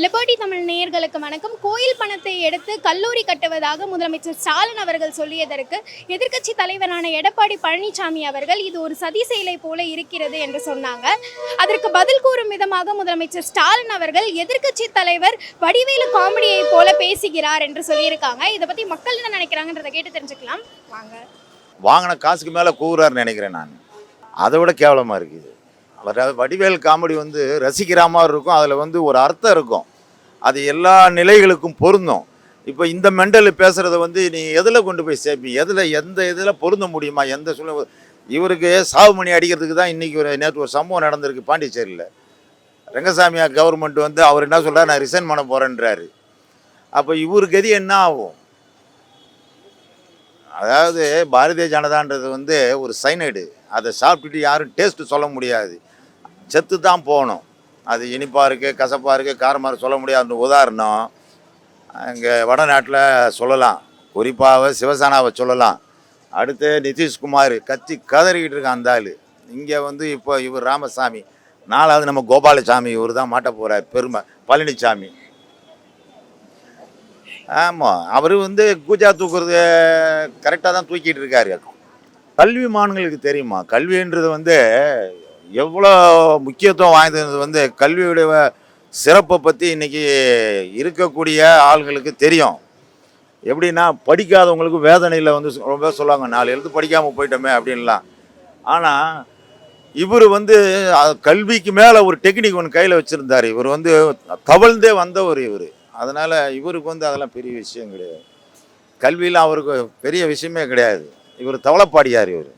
Liberty Tamil நேயர்களுக்கு வணக்கம். கோயில் பணத்தை எடுத்து கல்லூரி கட்டுவதாக முதலமைச்சர் ஸ்டாலின் அவர்கள் சொல்லியதற்கு எதிர்க்கட்சி தலைவரான எடப்பாடி பழனிசாமி அவர்கள் இது ஒரு சதி செயலை போல இருக்கிறது என்று சொன்னாங்க. அதற்கு பதில் கூறும் விதமாக முதலமைச்சர் ஸ்டாலின் அவர்கள் எதிர்க்கட்சி தலைவர் வடிவேலு காமெடியை போல பேசுகிறார் என்று சொல்லியிருக்காங்க. இதை பத்தி மக்கள் என்ன நினைக்கிறாங்கன்றதை கேட்டு தெரிஞ்சுக்கலாம். வாங்க. வாங்கின காசுக்கு மேலே கூறாருன்னு நினைக்கிறேன் நான். அதை விட கேவலமாக இருக்குது. வடிவேல் காமெடி வந்து ரசிக்கிற மாதிரி இருக்கும். அதில் வந்து ஒரு அர்த்தம் இருக்கும். அது எல்லா நிலைகளுக்கும் பொருந்தும். இப்போ இந்த மெண்டல் பேசுகிறத வந்து நீ எதில் கொண்டு போய் சேர்ப்பீங்க எதில் எந்த இதில் பொருந்த முடியுமா? எந்த சூழ்நிலை? இவருக்கு சாவு மணி அடிக்கிறதுக்கு தான் இன்றைக்கி ஒரு நேற்று ஒரு சம்பவம் நடந்திருக்கு பாண்டிச்சேரியில். ரங்கசாமியா கவர்மெண்ட் வந்து அவர் என்ன சொல்கிறார் நான் ரிசைன் பண்ண போகிறேன்றாரு அப்போ இவர் கதி என்ன ஆகும்? அதாவது பாரதிய ஜனதான்றது வந்து ஒரு சைனைடு அதை சாப்பிட்டுட்டு யாரும் டேஸ்ட்டு சொல்ல முடியாது. செத்து தான் போகணும். அது இனிப்பாக இருக்குது கசப்பாக இருக்குது காரமாக இருக்கு சொல்ல அந்த உதாரணம் இங்கே வடநாட்டில் சொல்லலாம். குறிப்பாக சிவசேனாவை சொல்லலாம். அடுத்து நிதிஷ்குமார் கத்தி கதறிக்கிட்டு இருக்கான் அந்த ஆள். இங்கே வந்து இப்போ இவர் ராமசாமி. நாலாவது நம்ம கோபாலசாமி இவர் தான் மாட்ட போகிறார் பெருமை. பழனிசாமி ஆமாம் அவர் வந்து கூஜா தூக்குறது கரெக்டாக தான் தூக்கிட்டு இருக்காரு. கல்வி மான்களுக்கு தெரியுமா? கல்வின்றது வந்து எவ்வளோ முக்கியத்துவம் வாய்ந்தது வந்து கல்வியுடைய சிறப்பை பற்றி இன்றைக்கி இருக்கக்கூடிய ஆள்களுக்கு தெரியும். எப்படின்னா படிக்காதவங்களுக்கு வேதனையில் வந்து ரொம்ப சொல்லுவாங்க நாலு எழுத்து படிக்காமல் போயிட்டோமே அப்படின்லாம். ஆனால் இவர் வந்து கல்விக்கு மேலே ஒரு டெக்னிக் ஒன்று கையில் வச்சுருந்தார். இவர் வந்து தவழ்ந்தே வந்தவர் இவர். அதனால் இவருக்கு வந்து அதெல்லாம் பெரிய விஷயம் கிடையாது. கல்வியில் அவருக்கு பெரிய விஷயமே கிடையாது. இவர் தவளப்பாடியார் இவர்.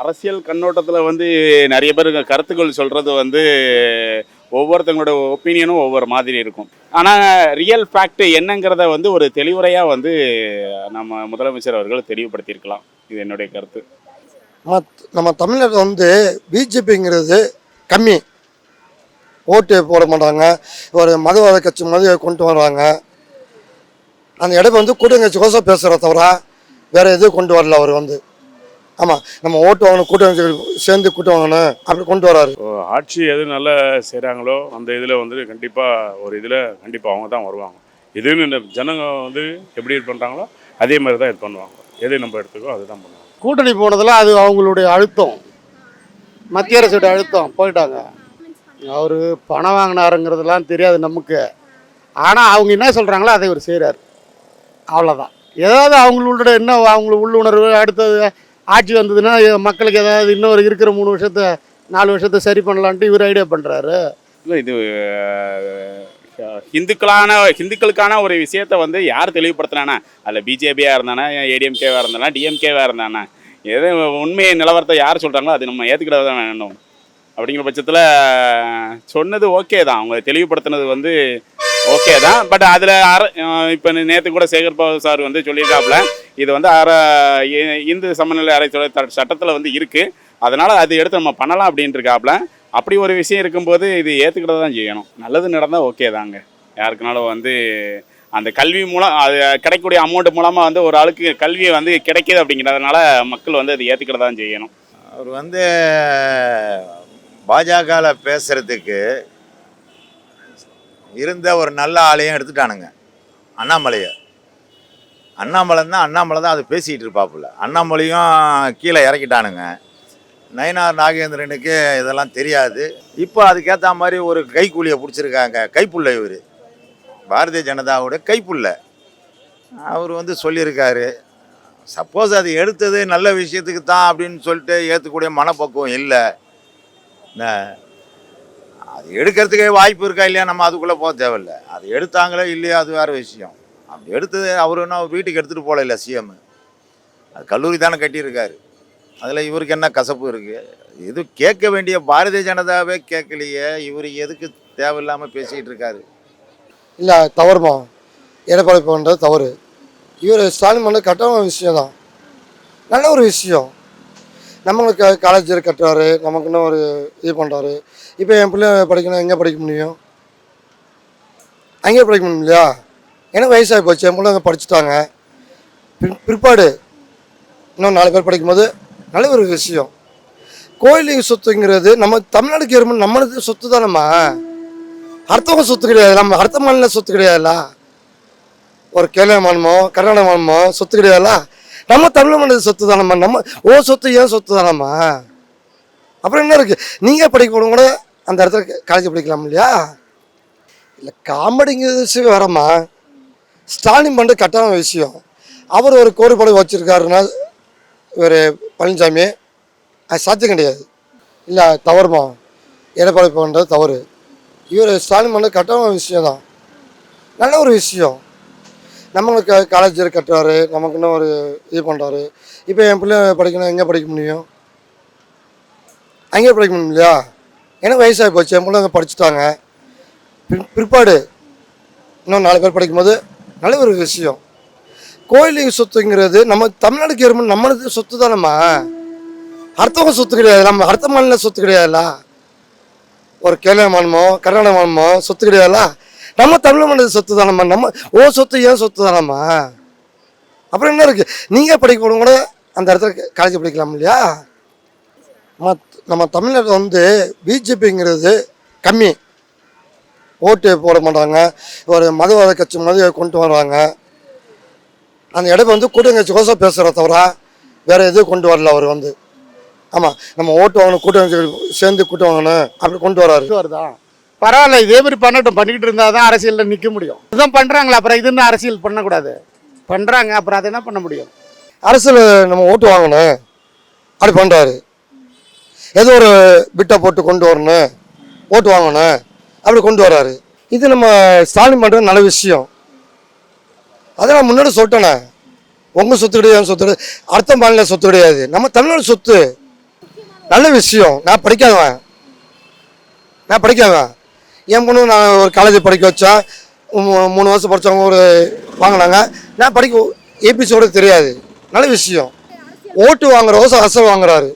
அரசியல் கண்ணோட்டத்தில் வந்து நிறைய பேர் கருத்துக்கள் சொல்கிறது வந்து ஒவ்வொருத்தங்களோட ஒப்பீனியனும் ஒவ்வொரு மாதிரி இருக்கும். ஆனால் ரியல் ஃபேக்ட் என்னங்கிறத வந்து ஒரு தெளிவுரையாக வந்து நம்ம முதலமைச்சர் அவர்கள் தெளிவுபடுத்தியிருக்கலாம். இது என்னுடைய கருத்து. நம்ம நம்ம தமிழர் வந்து பிஜேபிங்கிறது கம்மி. ஓட்டு போட மாட்டாங்க. ஒரு மதவாத கட்சி மாதிரி கொண்டு வர்றாங்க. அந்த இடம் வந்து கூட்டங்கட்சி கோசம் பேசுகிற தவிர வேறு எதுவும் கொண்டு வரல அவர் வந்து. ஆமாம் நம்ம ஓட்டு வாங்கணும் கூட்டணி சேர்ந்து கூட்டம் வாங்கணும் அப்படி கொண்டு வராரு. ஆட்சி எது நல்லா செய்கிறாங்களோ அந்த இதில் வந்து கண்டிப்பாக ஒரு இதில் கண்டிப்பாக அவங்க தான் வருவாங்க. இதுன்னு இந்த ஜனங்க வந்து எப்படி இது பண்ணுறாங்களோ அதே மாதிரி தான் இது பண்ணுவாங்க. எது நம்ம எடுத்துக்கோ அதுதான் பண்ணுவாங்க. கூட்டணி போனதில் அது அவங்களுடைய அழுத்தம். மத்திய அரசோட அழுத்தம் போயிட்டாங்க. அவர் பணம் வாங்கினாருங்கிறதுலாம் தெரியாது நமக்கு. ஆனால் அவங்க என்ன சொல்கிறாங்களோ அதை இவர் செய்கிறார் அவ்வளோதான் ஏதாவது அவங்களோட என்ன அவங்க உள்ளுணர்வு அடுத்தது ஆட்சி வந்ததுன்னா மக்களுக்கு ஏதாவது இன்னொரு இருக்கிற மூணு வருஷத்தை நாலு வருஷத்தை சரி பண்ணலான்ட்டு இவர் ஐடியா பண்ணுறாரு இல்லை இது ஹிந்துக்களான ஹிந்துக்களுக்கான ஒரு விஷயத்தை வந்து யார் தெளிவுபடுத்தினானா? அதில் பிஜேபியாக இருந்தானா ஏடிஎம்கேவாக இருந்தானா டிஎம்கேவாக இருந்தானா? எது உண்மையை நிலவரத்தை யார் சொல்கிறாங்களோ அது நம்ம ஏற்றுக்கிட தான் வேணும். அப்படிங்கிற பட்சத்தில் சொன்னது ஓகே தான். அவங்க தெளிவுபடுத்தினது வந்து ஓகே தான். பட் அதில் அர இப்போ நேற்று கூட சேகர் பாபு சார் வந்து சொல்லியிருக்காப்புல இது வந்து அற இ- இந்து சமநிலை அறைத்துறை சட்டத்தில் வந்து இருக்குது அதனால் அது எடுத்து நம்ம பண்ணலாம் அப்படின்ட்டுருக்காப்புல அப்படி ஒரு விஷயம் இருக்கும்போது இது ஏற்றுக்கிட்ட தான் செய்யணும். நல்லது நடந்தால் ஓகே தாங்க. யாருக்குனாலும் வந்து அந்த கல்வி மூலம் அது கிடைக்கக்கூடிய அமௌண்ட் மூலமாக வந்து ஒரு ஆளுக்கு கல்வி வந்து கிடைக்கிது அப்படிங்கிறதுனால மக்கள் வந்து அது ஏற்றுக்கிட்ட தான் செய்யணும். அவர் வந்து பாஜகவில் பேசுகிறதுக்கு இருந்த ஒரு நல்ல ஆளையும் எடுத்துட்டானுங்க. அண்ணாமலையை. அண்ணாமலை தான் அண்ணாமலை தான் அது பேசிகிட்டு இருப்பாப்புல. அண்ணாமலையும் கீழே இறக்கிட்டானுங்க. நயனார் நாகேந்திரனுக்கு இதெல்லாம் தெரியாது. இப்போ அதுக்கேற்ற மாதிரி ஒரு கைக்கூலியை பிடிச்சிருக்காங்க. கைப்புள்ள இவர். பாரதிய ஜனதாவோட கைப்புள்ள. அவர் வந்து சொல்லியிருக்காரு. சப்போஸ் அது எடுத்தது நல்ல விஷயத்துக்கு தான் அப்படின்னு சொல்லிட்டு ஏற்றக்கூடிய மனப்பக்குவம் இல்லை. இந்த அது எடுக்கிறதுக்கே வாய்ப்பு இருக்கா இல்லையா? நம்ம அதுக்குள்ளே போக தேவையில்லை. அது எடுத்தாங்களோ இல்லையோ அது வேறு விஷயம். அப்படி எடுத்தது அவர் என்ன வீட்டுக்கு எடுத்துகிட்டு போகல இல்லை சிஎம் அது கல்லூரி தானே கட்டியிருக்காரு. அதில் இவருக்கு என்ன கசப்பு இருக்குது இது கேட்க வேண்டிய பாரதிய ஜனதாவே கேட்கலையே. இவர் எதுக்கு தேவையில்லாமல் பேசிக்கிட்டு இருக்காரு? இல்லை தவறுமா எடப்பாடி பண்ணுறது தவறு. இவர் ஸ்டாலின் பண்ணுறது கட்டமான விஷயம் தான் நல்ல ஒரு விஷயம். நம்மளுக்கு காலேஜ் கட்டுறாரு நமக்குன்னு ஒரு இது பண்ணுறாரு இப்போ என் பிள்ளை படிக்கணும் எங்கே படிக்க முடியும்? அங்கேயே படிக்க முடியும் இல்லையா எனக்கு வயசாகி போச்சு என் பிள்ளைங்க படிச்சுட்டாங்க. பிற் பிற்பாடு இன்னும் நாலு பேர் படிக்கும்போது நல்ல ஒரு விஷயம். கோயிலுக்கு சொத்துங்கிறது நம்ம தமிழ்நாடு கவர்மெண்ட் நம்மளுக்கு சொத்து தானம்மா? அடுத்தவங்க சொத்து கிடையாது நம்ம அடுத்த மாநில சொத்து கிடையாதுல்ல? ஒரு கேரள மாநிலமோ கர்நாடக மாநிலமோ சொத்து கிடையாதுல்ல? நம்ம தமிழ் மாநில சொத்து தானம்மா? நம்ம ஓ சொத்து ஏன் சொத்து தானம்மா? அப்புறம் என்ன இருக்குது நீங்கள் படிக்க கூட அந்த இடத்துல காலேஜ் படிக்கலாம் இல்லையா? இல்லை காமெடிங்கிறது விஷயம் வரம்மா ஸ்டாலின் பண்ணுற கட்டான விஷயம். அவர் ஒரு கோரிப்பாடு வச்சிருக்காருன்னா இவர் பழனிசாமி அது சாத்தியம் கிடையாது. இல்லை தவறுமா. எடப்பாடி பண்ணுறது தவறு. இவர் ஸ்டாலின் பண்ண கட்டான விஷயம் தான் நல்ல ஒரு விஷயம். நம்மளுக்கு காலேஜ் கட்டுறாரு நமக்குன்னு ஒரு இது பண்ணுறாரு இப்போ என் பிள்ளை படிக்கணும் எங்கே படிக்க முடியும்? அங்கே படிக்க முடியும் இல்லையா? எனக்கு வயசாகி போச்சு என் பிள்ளைங்க படிச்சுட்டாங்க. பிற்- பிற்பாடு இன்னும் நாலு பேர் படிக்கும்போது நல்ல ஒரு விஷயம். கோயில் சொத்துங்கிறது நம்ம தமிழ்நாடுக்கு ஏறும் நம்மளுக்கு சொத்து தானம்மா? அடுத்தவங்க சொத்து கிடையாது நம்ம அடுத்த மாநில சொத்து கிடையாதுல்ல? ஒரு கேரள மாநிலமோ கர்நாடக மாநிலமோ சொத்து கிடையாதுல்ல? நம்ம தமிழ் மாநில சொத்து தானம்மா? நம்ம ஓ சொத்து ஏன் சொத்து தானம்மா? அப்புறம் என்ன இருக்கு? நீங்கள் படிக்க கூட அந்த இடத்துல காலேஜ் படிக்கலாம் இல்லையா? நம்ம நம்ம தமிழ்நாட்டில் வந்து பிஜேபிங்கிறது கம்மி. ஓட்டு போட மாட்டாங்க. ஒரு மதவாத கட்சி மாதிரி கொண்டு வர்றாங்க. அந்த இடம் வந்து கூட்டங்கட்சி கோசம் பேசுகிற தவிர வேறு எதுவும் கொண்டு வரல அவர் வந்து. ஆமாம் நம்ம ஓட்டு வாங்கணும் கூட்டங்கட்சி சேர்ந்து கூட்டம் வாங்கணும் அப்படி கொண்டு வர்றாரு. வருதா? பரவாயில்ல இதே மாதிரி பண்ணட்டும். பண்ணிக்கிட்டு இருந்தால் தான் அரசியலில் நிற்க முடியும். இதுதான் பண்ணுறாங்களா அப்புறம் இது என்ன அரசியல் பண்ணக்கூடாது? பண்ணுறாங்க அப்புறம் அதை என்ன பண்ண முடியும்? அரசியல் நம்ம ஓட்டு வாங்கணும். அப்படி பண்ணுறாரு ஏதோ ஒரு பிட்டை போட்டு கொண்டு வரணும். ஓட்டு வாங்கணும். அப்படி கொண்டு வராரு. இது நம்ம ஸ்டாலின் பண்ணுறது நல்ல விஷயம். அதை நான் முன்னாடி சொல்லிட்டேனே. உங்கள் சொத்து கிடையாது சொத்து கிடையாது. அடுத்த மாநில சொத்து கிடையாது. நம்ம தமிழ்நாடு சொத்து. நல்ல விஷயம். நான் படிக்காதவன். நான் படிக்காதவன். என் பொண்ணு நான் ஒரு காலேஜ் படிக்க வச்சேன் மூ- மூணு வருஷம் படித்தவங்க ஒரு வாங்கினாங்க. நான் படிக்க ஏபிசியோட தெரியாது. நல்ல விஷயம். ஓட்டு வாங்குற வருஷம் அசல் வாங்குறாரு.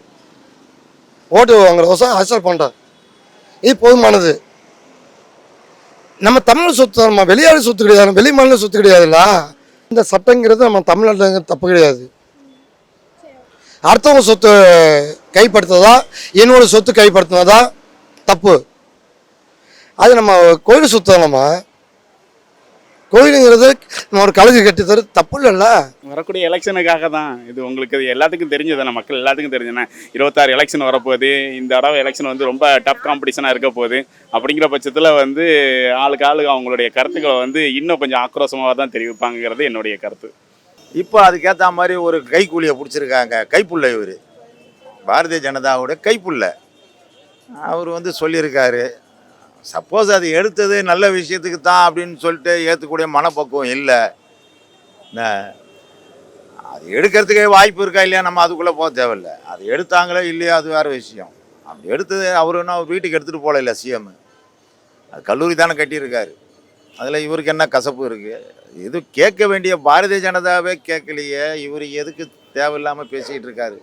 ஓட்டு வாங்குற வருஷம் அசல் பண்ணுறாரு இது போதுமானது. நம்ம தமிழ் சொத்து நம்ம வெளியாடு சொத்து கிடையாது. வெளி மாநில சொத்து கிடையாதுல்ல. இந்த சட்டங்கிறது நம்ம தமிழ்நாட்டில் தப்பு கிடையாது. அடுத்தவங்க சொத்து கைப்படுத்துறதா என்னோட சொத்து கைப்படுத்தினதா தப்பு. அது நம்ம கோயில் சொத்து தானம்மா கோயிலுங்கிறது நம்ம ஒரு காலேஜ் கட்டி தர தப்பு இல்லைல்ல. வரக்கூடிய எலெக்ஷனுக்காக தான் இது உங்களுக்கு இது எல்லாத்துக்கும் தெரிஞ்சதானே மக்கள் எல்லாத்துக்கும் தெரிஞ்சதானே இருபத்தாறு எலெக்ஷன் வரப்போகுது இந்த தடவை எலெக்ஷன் வந்து ரொம்ப டஃப் காம்படிஷனாக இருக்க போகுது. அப்படிங்கிற பட்சத்தில் வந்து ஆளுக்கு ஆளுக்கு அவங்களுடைய கருத்துக்களை வந்து இன்னும் கொஞ்சம் ஆக்ரோஷமாக தான் தெரிவிப்பாங்கிறது என்னுடைய கருத்து. இப்போ அதுக்கேற்ற மாதிரி ஒரு கைக்கூலியை பிடிச்சிருக்காங்க. கைப்புள்ள இவர். பாரதிய ஜனதாவோட கைப்புள்ள. அவர் வந்து சொல்லியிருக்காரு. சப்போஸ் அது எடுத்தது நல்ல விஷயத்துக்கு தான் அப்படின்னு சொல்லிட்டு ஏற்றக்கூடிய மனப்பக்குவம் இல்லை. அது எடுக்கிறதுக்கே வாய்ப்பு இருக்கா இல்லையா? நம்ம அதுக்குள்ளே போக தேவையில்லை. அது எடுத்தாங்களோ இல்லையோ அது வேறு விஷயம். அப்படி எடுத்தது அவர் என்ன வீட்டுக்கு எடுத்துகிட்டு போகல இல்லை சிஎம் அது கல்லூரி தானே கட்டியிருக்காரு. அதில் இவருக்கு என்ன கசப்பு இருக்குது இது கேட்க வேண்டிய பாரதிய ஜனதாவே கேட்கலையே. இவர் எதுக்கு தேவையில்லாமல் பேசிக்கிட்டு இருக்காரு?